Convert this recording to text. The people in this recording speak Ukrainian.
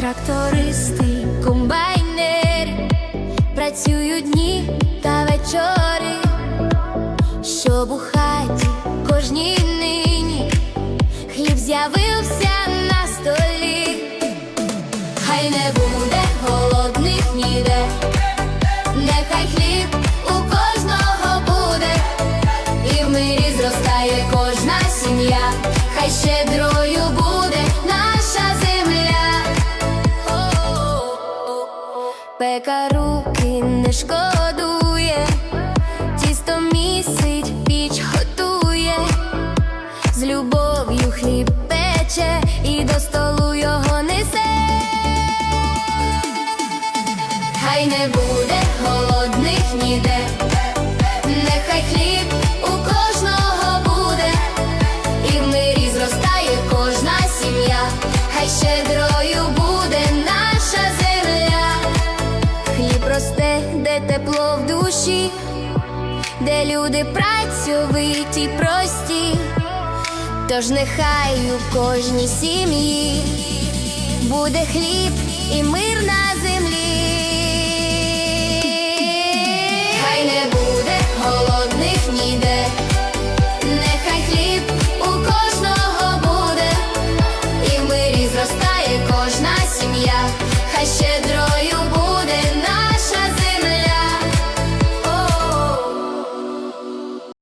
трактористи, комбайнери працюють дні та вечори, щоб у хаті кожній нині хліб з'явився на столі. Хай не буде голодних ніде, нехай хліб у кожного буде, і в мирі зростає кожна сім'я, хай щедрою Пека руки не шкодує, тісто місить, піч готує, з любов'ю хліб пече і до столу його несе. Хай не буде очі, де люди працьовиті, прості, тож нехай у кожній сім'ї буде хліб і мир на землі. Хай не буде голодних ніде, нехай хліб у кожного буде, і мирі зростає кожна сім'я, хай щедро.